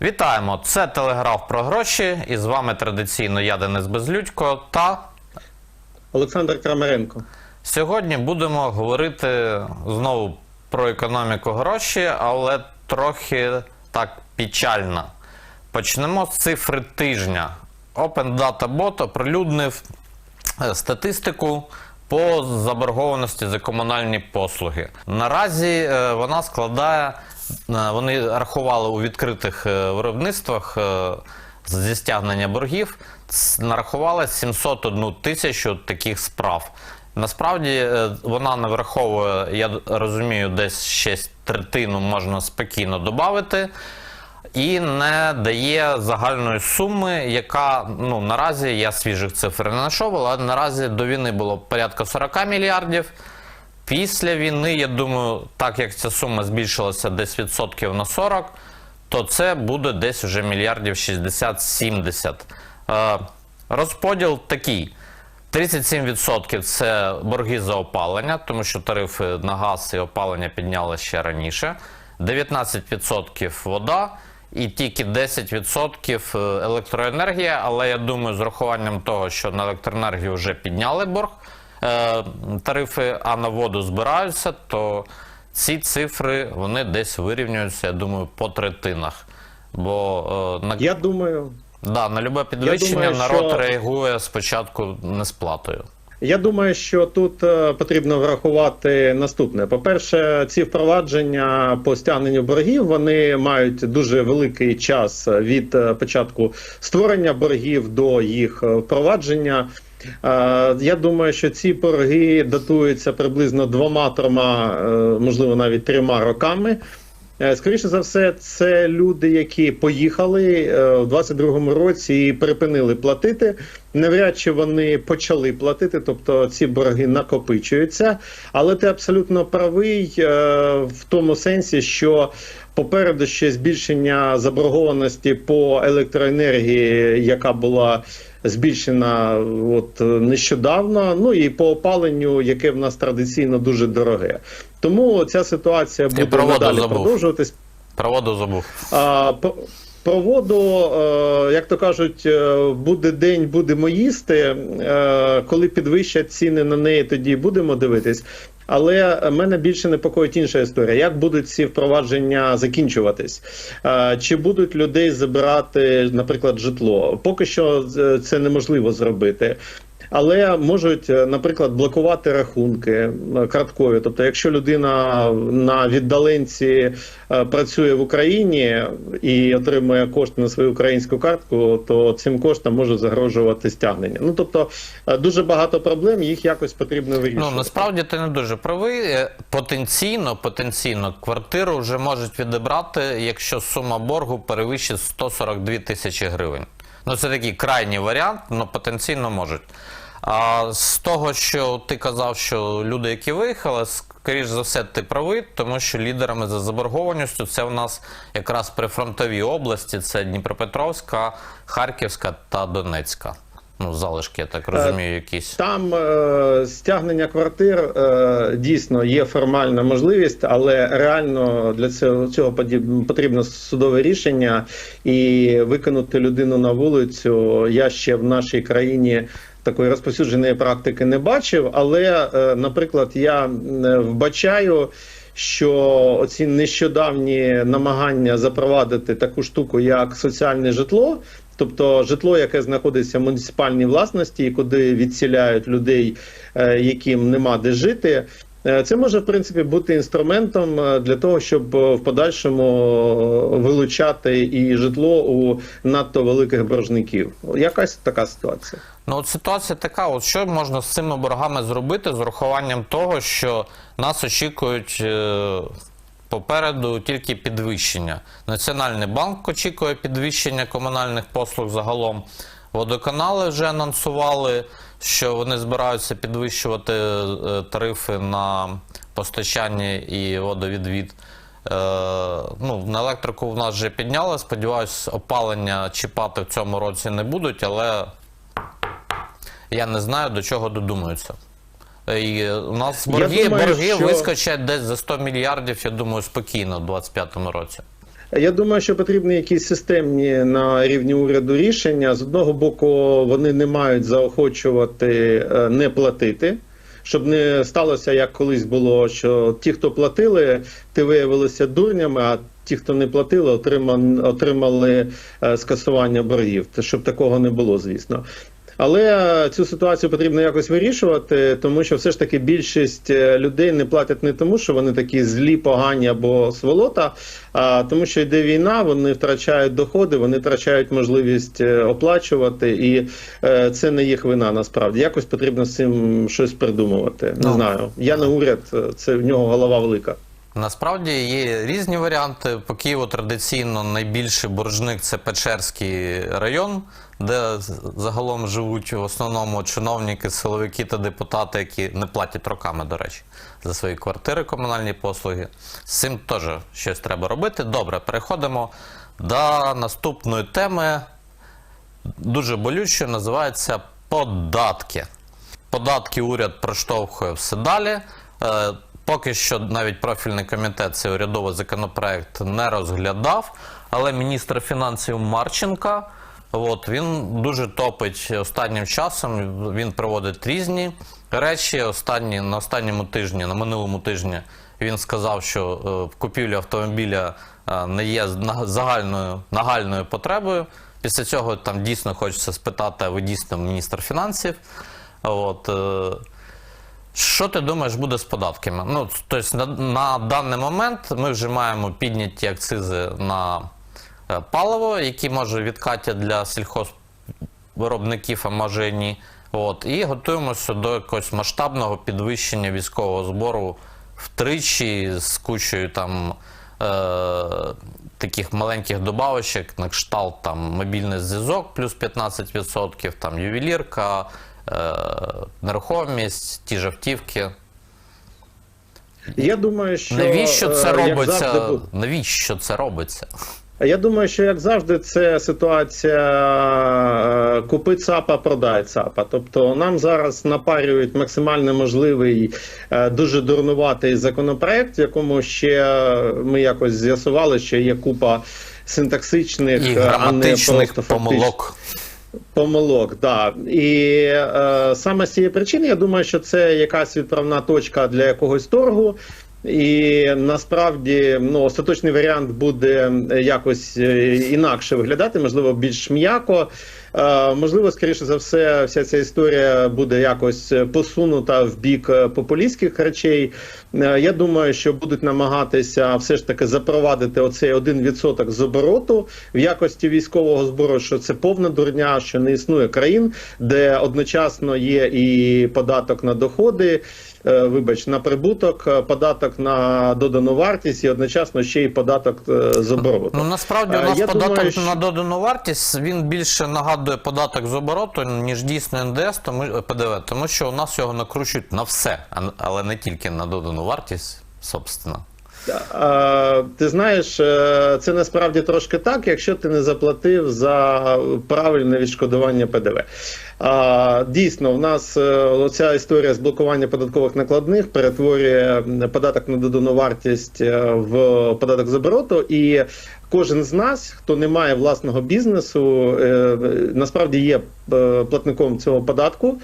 Вітаємо! Це Телеграф про гроші. І з вами традиційно я Денис Безлюдько. Та Олександр Крамаренко. сьогодні будемо говорити знову про економіку гроші, але трохи так печально. Почнемо з цифри тижня. Open Data Bot оприлюднив е, статистику по заборгованості за комунальні послуги. Наразі е, вона складає, вони рахували у відкритих е, виробництвах е, зі стягнення боргів, нарахували 701 тисячу таких справ. Насправді е, вона не враховує, я розумію, десь ще третину можна спокійно додати і не дає загальної суми, яка ну наразі я свіжих цифр не знайшов, але наразі до війни було порядка 40 мільярдів. Після війни, я думаю, так як ця сума збільшилася десь відсотків на 40, то це буде десь вже мільярдів 60-70. Е, розподіл такий. 37% це борги за опалення, тому що тарифи на газ і опалення підняли ще раніше. 19% вода і тільки 10% електроенергія. Але я думаю, з урахуванням того, що на електроенергію вже підняли борг, е, тарифи, а на воду збираються, то ці цифри вони десь вирівнюються, я думаю, по третинах. Бо е, на Я думаю, Да, на любе підвищення думаю, народ що- реагує спочатку несплатою. я думаю, що тут е, потрібно врахувати наступне. По-перше, ці впровадження по стягненню боргів вони мають дуже великий час від початку створення боргів до їх впровадження. Я думаю, що ці борги датуються приблизно двома-трьома, е, можливо, навіть трьома роками. Е, Скоріше за все, це люди, які поїхали е, в 22-му році і припинили платити. Навряд чи вони почали платити, тобто ці борги накопичуються. Але ти абсолютно правий в тому сенсі, що попереду ще збільшення заборгованості по електроенергії, яка була збільшена от нещодавно. Ну і по опаленню, яке в нас традиційно дуже дороге. Тому ця ситуація буде надалі забув. продовжуватись. Про воду забув. А, по- про воду, е, як то кажуть, е, буде день, будемо їсти. Е, коли підвищать ціни на неї, тоді будемо дивитись. Але мене більше непокоїть інша історія. Як будуть ці впровадження закінчуватись? Чи будуть людей забирати, наприклад, житло? Поки що е, це неможливо зробити. Але можуть, е, наприклад, блокувати рахунки е, карткові. Тобто, якщо людина на віддаленці е, працює в Україні і отримує кошти на свою українську картку, то цим коштам може загрожувати стягнення. Ну тобто дуже багато проблем, їх якось потрібно вирішувати. Ну насправді ти не дуже правий. Потенційно, потенційно квартиру вже можуть відібрати, якщо сума боргу перевищить 142 тисячі гривень. Ну це такий крайній варіант, але потенційно можуть. А з того, що ти казав, що люди, які виїхали, скоріш за все, ти правий, тому що лідерами за заборгованістю це в нас якраз прифронтові області: це Дніпропетровська, Харківська та Донецька. Ну, залишки, я так розумію, якісь. Там е, стягнення квартир е, дійсно є формальна можливість, але реально для цього, цього потрібно судове рішення і викинути людину на вулицю. Я ще в нашій країні такої розповсюдженої практики не бачив. Але, е, наприклад, я вбачаю. Що оці нещодавні намагання запровадити таку штуку, як соціальне житло, тобто житло, яке знаходиться в муніципальній власності, куди відсіляють людей, е, яким нема де жити. Е, Це може в принципі бути інструментом е, для того, щоб е, в подальшому вилучати і житло у надто великих боржників. Якась така ситуація. Ну, от ситуація така: от що можна з цими боргами зробити з урахуванням того, що нас очікують попереду тільки підвищення. Національний банк очікує підвищення комунальних послуг загалом. Водоканали вже анонсували, що вони збираються підвищувати е, тарифи на постачання і водовідвід. Е, ну, на електрику в нас вже підняли. Сподіваюсь, опалення чіпати в цьому році не будуть, але я не знаю, до чого додумаються. І е, у нас борги, думаю, борги що- вискочать десь за 100 мільярдів, я думаю, спокійно в 2025 році. Я думаю, що потрібні якісь системні на рівні уряду рішення. З одного боку, вони не мають заохочувати е, не платити. Щоб не сталося, як колись було, що ті, хто платили, ти виявилися дурнями, а ті, хто не платили, отримали, отримали е, скасування боргів. Щоб такого не було, звісно. Але е, цю ситуацію потрібно якось вирішувати, тому що все ж таки більшість е, людей не платять не тому, що вони такі злі, погані або сволота, а тому, що йде війна, вони втрачають доходи, вони втрачають можливість е, оплачувати, і це не їх вина. Насправді якось потрібно з цим щось придумувати. Не Ну. знаю. Я не уряд, це в нього голова велика. Насправді є різні варіанти. По Києву традиційно найбільший боржник це Печерський район, де загалом живуть в основному чиновники, силовики та депутати, які не платять роками, до речі, за свої квартири, комунальні послуги. З цим теж щось треба робити. Добре, переходимо до наступної теми. Дуже болюче називається податки. Податки уряд проштовхує все далі. Поки що навіть профільний комітет цей урядовий законопроект не розглядав, але міністр фінансів Марченка от, він дуже топить останнім часом. Він проводить різні речі. Останні, на останньому тижні, на минулому тижні, він сказав, що е, купівля автомобіля е, не є загальною нагальною потребою. Після цього там дійсно хочеться спитати, а ви дійсно міністр фінансів. От, е, що ти думаєш буде з податками? Ну, тобто на, на даний момент ми вже маємо підняті акцизи на е, паливо, які може відкатять для сільхозвиробників, а може і ні. От, і готуємося до якогось масштабного підвищення військового збору втричі з кучою там. Е, таких маленьких добавочок, на кшталт там мобільний зв'язок плюс 15%, там ювелірка, нерухомість, ті ж автівки. Я думаю, що Навіщо е, це робиться? завжди Навіщо це робиться? Я думаю, що як завжди, це ситуація е, купи ЦАПа, продай ЦАПа. Тобто нам зараз напарюють максимально можливий, е, дуже дурнуватий законопроект, в якому ще ми якось з'ясували, що є купа синтаксичних І е, а не просто фактичних помилок. Помилок, да. І е, саме з цієї причини я думаю, що це якась відправна точка для якогось торгу. І насправді ну, остаточний варіант буде якось е, інакше виглядати, можливо, більш м'яко. Е, можливо, скоріше за все, вся ця історія буде якось посунута в бік е, популістських речей. Е, Я думаю, що будуть намагатися все ж таки запровадити оцей 1% з обороту в якості військового збору, що це повна дурня, що не існує країн, де одночасно є і податок на доходи. е, Вибач, на прибуток, е, податок на додану вартість і одночасно ще й податок е, з обороту. Ну насправді у Е, нас я податок думаю, що- на додану вартість він більше нагадує податок з обороту, ніж дійсно НДС, тому ПДВ, тому що у нас його накручують на все, але не тільки на додану вартість, собственно. Ти знаєш, е, це насправді трошки так, якщо ти не заплатив за правильне відшкодування ПДВ. Дійсно, в нас е, оця історія з блокування податкових накладних перетворює податок на додану вартість е, в податок з обороту. І кожен з нас, хто не має власного бізнесу, насправді є платником цього податку.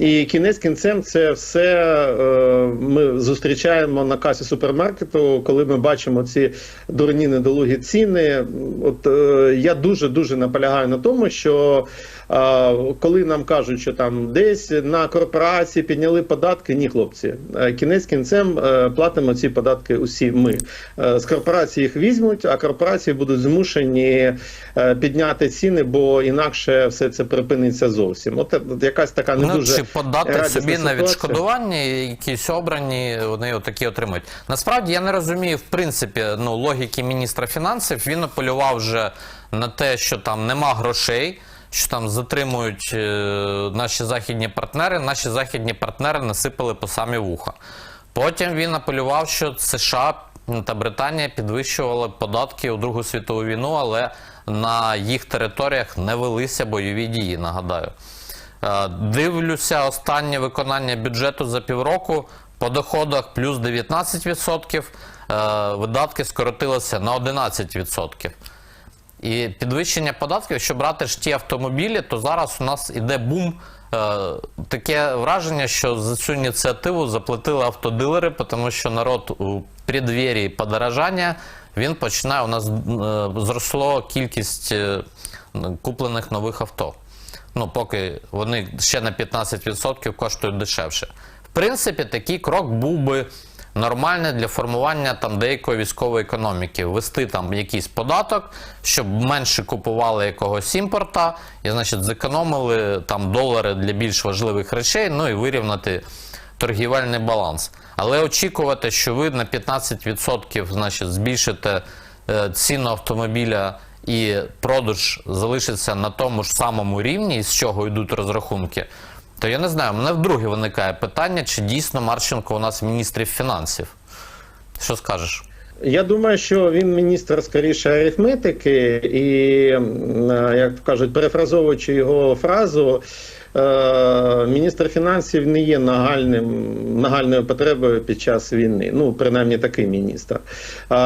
І кінець кінцем це все е, ми зустрічаємо на касі супермаркету, коли ми бачимо ці дурні недолугі ціни. От е, я дуже дуже наполягаю на тому, що е, коли нам кажуть, що там десь на корпорації підняли податки, ні, хлопці, Е, кінець кінцем е, платимо ці податки усі ми. Е, З корпорації їх візьмуть, а корпорації будуть змушені е, підняти ціни, бо інакше все це припиниться зовсім. От, от якась така не дуже подати собі на відшкодування, якісь обрані, вони отакі отримують. Насправді я не розумію, в принципі, ну, логіки міністра фінансів. Він апелював вже на те, що там нема грошей. Що там затримують е, наші західні партнери, наші західні партнери насипали по самі вуха. Потім він апелював, що США та Британія підвищували податки у Другу світову війну, але на їх територіях не велися бойові дії, нагадаю. Е, Дивлюся останнє виконання бюджету за півроку. По доходах плюс 19%, видатки скоротилися на 11%. І підвищення податків, якщо брати ж ті автомобілі, то зараз у нас іде бум. Е, таке враження, що за цю ініціативу заплатили автодилери, тому що народ у преддверії подорожання він починає. У нас е, зросло кількість е, куплених нових авто. Ну, поки вони ще на 15% коштують дешевше. В принципі, такий крок був би нормальний для формування там деякої військової економіки. Ввести там якийсь податок, щоб менше купували якогось імпорта, і значить зекономили там долари для більш важливих речей, ну і вирівняти торгівельний баланс. Але очікувати, що ви на 15% значить, збільшите е, ціну автомобіля і продаж залишиться на тому ж самому рівні, з чого йдуть розрахунки, то я не знаю, мене вдруге виникає питання, чи дійсно Марченко у нас міністрів фінансів. Що скажеш? Я думаю, що він міністр скоріше арифметики, і як кажуть, перефразовуючи його фразу, е, міністр фінансів не є нагальним нагальною потребою під час війни. Ну, принаймні, такий міністр.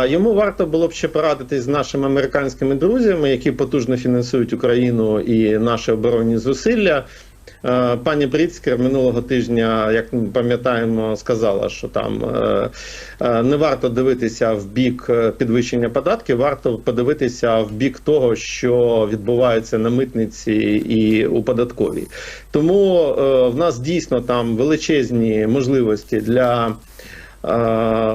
Йому варто було б ще порадитись з нашими американськими друзями, які потужно фінансують Україну і наші оборонні зусилля. Е, Пані Брицькер минулого тижня, як ми пам'ятаємо, сказала, що там е, е, не варто дивитися в бік підвищення податків, варто подивитися в бік того, що відбувається на митниці і у податковій. Тому в нас дійсно там величезні можливості для. Е,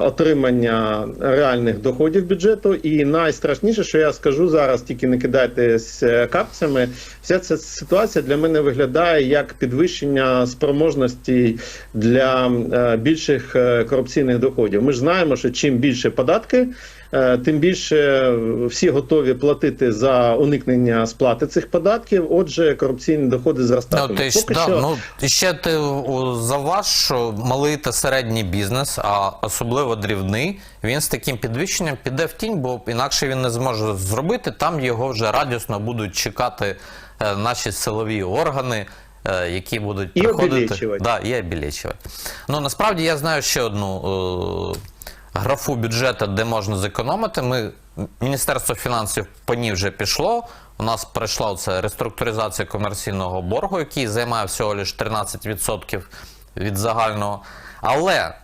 Отримання реальних доходів бюджету, і найстрашніше, що я скажу зараз, тільки не кидайтесь е, капцями. Вся ця ситуація для мене виглядає як підвищення спроможності для е, більших корупційних доходів. Ми ж знаємо, що чим більше податки, тим більше всі готові платити за уникнення сплати цих податків. Отже, корупційні доходи Ну, зростатимуть. ти ж, Поки да, що- ну, ще ти заваж, що малий та середній бізнес, а особливо дрібний, він з таким підвищенням піде в тінь, бо інакше він не зможе зробити. Там його вже радісно будуть чекати е, наші силові органи. е, Які будуть І приходити да, і обілечувати. Ну насправді я знаю ще одну е, графу бюджету, де можна зекономити. Ми Міністерство фінансів по ній вже пішло. У нас пройшла оця реструктуризація комерційного боргу, який займає всього лише 13% від загального. Але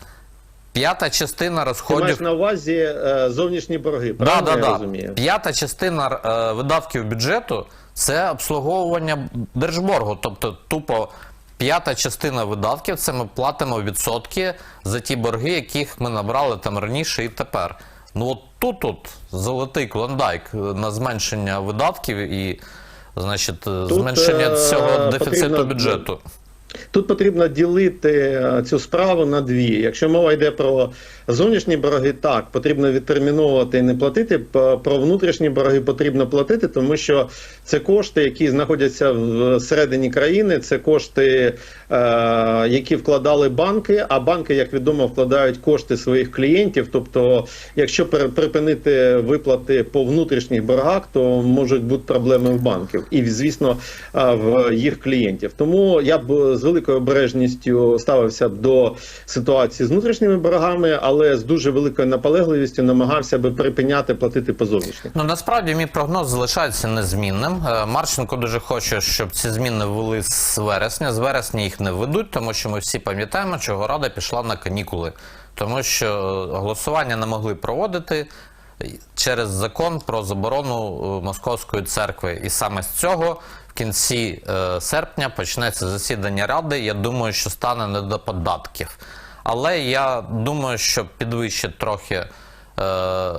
п'ята частина Ти розходів. маєш на увазі е, зовнішні борги, Да, правильно да, я да. розумію? П'ята частина е, видатків бюджету це обслуговування держборгу. Тобто, тупо п'ята частина видатків це ми платимо відсотки за ті борги, яких ми набрали там раніше і тепер. Ну от тут от золотий клондайк на зменшення видатків і, значить, е, зменшення е, цього дефіциту потрібно- бюджету. Тут потрібно ділити е, цю справу на дві. Якщо мова йде про зовнішні борги, так потрібно відтерміновувати і не платити. Про внутрішні борги потрібно платити, тому що це кошти, які знаходяться всередині країни. Це кошти, е, які вкладали банки. А банки, як відомо, вкладають кошти своїх клієнтів. Тобто, якщо припинити виплати по внутрішніх боргах, то можуть бути проблеми в банків і, звісно, е, в їх клієнтів. Тому я б великою обережністю ставився до ситуації з внутрішніми боргами, але з дуже великою наполегливістю намагався би припиняти платити по зовнішніх. Ну насправді мій прогноз залишається незмінним. Е, Марченко дуже хоче, щоб ці зміни ввели з вересня. З вересня їх не ведуть, тому що ми всі пам'ятаємо, чого рада пішла на канікули, тому що голосування не могли проводити через закон про заборону е, московської церкви. І саме з цього кінці е, серпня почнеться засідання ради. Я думаю, що стане не до податків. Але я думаю, що підвищить трохи. Е,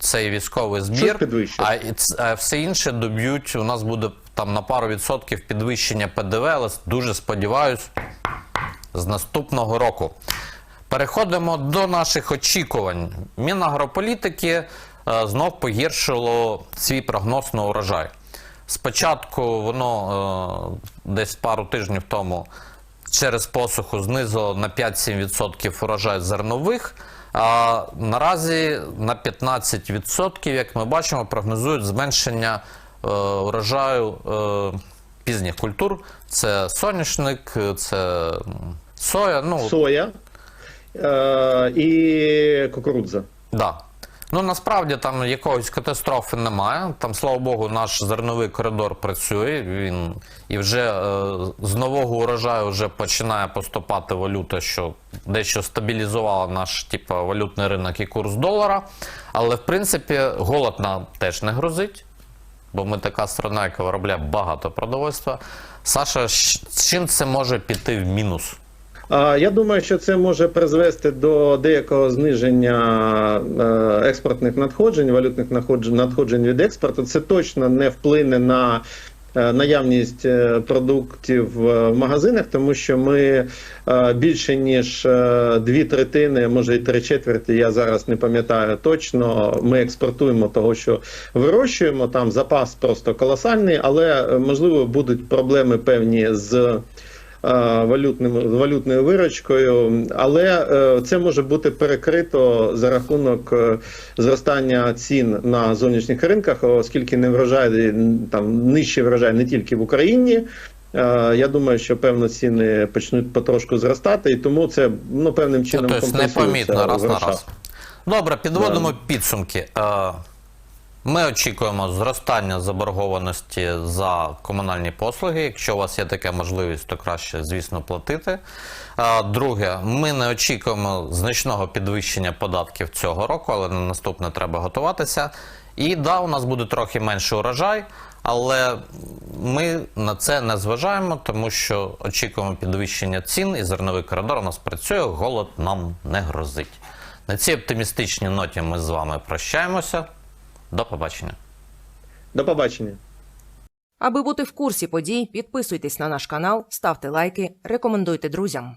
цей військовий збір, а, а все інше доб'ють. У нас буде там на пару відсотків підвищення ПДВ, але дуже сподіваюсь, з наступного року. Переходимо до наших очікувань. Мінагрополітики е, знов погіршило свій прогноз на урожай. Спочатку воно е, десь пару тижнів тому через посуху знизило на 5-7% урожай зернових. А наразі на 15%, як ми бачимо, прогнозують зменшення е, урожаю е, пізніх культур. Це соняшник, це соя. Ну, Соя е, і кукурудза. Да. Ну насправді там якоїсь катастрофи немає. Там, слава Богу, наш зерновий коридор працює. Він і вже е, з нового урожаю вже починає поступати валюта, що дещо стабілізувала наш типу, валютний ринок і курс долара. Але в принципі голод нам теж не грозить, бо ми така страна, яка виробляє багато продовольства. Саша, з чим це може піти в мінус? Я думаю, що це може призвести до деякого зниження е, експортних надходжень, валютних надходжень від експорту. Це точно не вплине на е, наявність е, продуктів в магазинах, тому що ми більше ніж дві третини, може і три четверті, я зараз не пам'ятаю точно. Ми експортуємо того, що вирощуємо. Там запас просто колосальний, але можливо будуть проблеми певні з валютним, валютною виручкою, але е, це може бути перекрито за рахунок е, зростання цін на зовнішніх ринках, оскільки не врожай там нижчий врожай не тільки в Україні. Е, Я думаю, що певно ціни почнуть потрошку зростати, і тому це ну певним чином Тобто непомітно раз на раз. Добре, підводимо підсумки. Ми очікуємо зростання заборгованості за комунальні послуги. Якщо у вас є така можливість, то краще, звісно, платити. Друге, ми не очікуємо значного підвищення податків цього року, але на наступне треба готуватися. І да, у нас буде трохи менший урожай, але ми на це не зважаємо, тому що очікуємо підвищення цін, і зерновий коридор у нас працює, голод нам не грозить. На цій оптимістичній ноті ми з вами прощаємося. До побачення. До побачення. Аби бути в курсі подій, підписуйтесь на наш канал, ставте лайки, рекомендуйте друзям.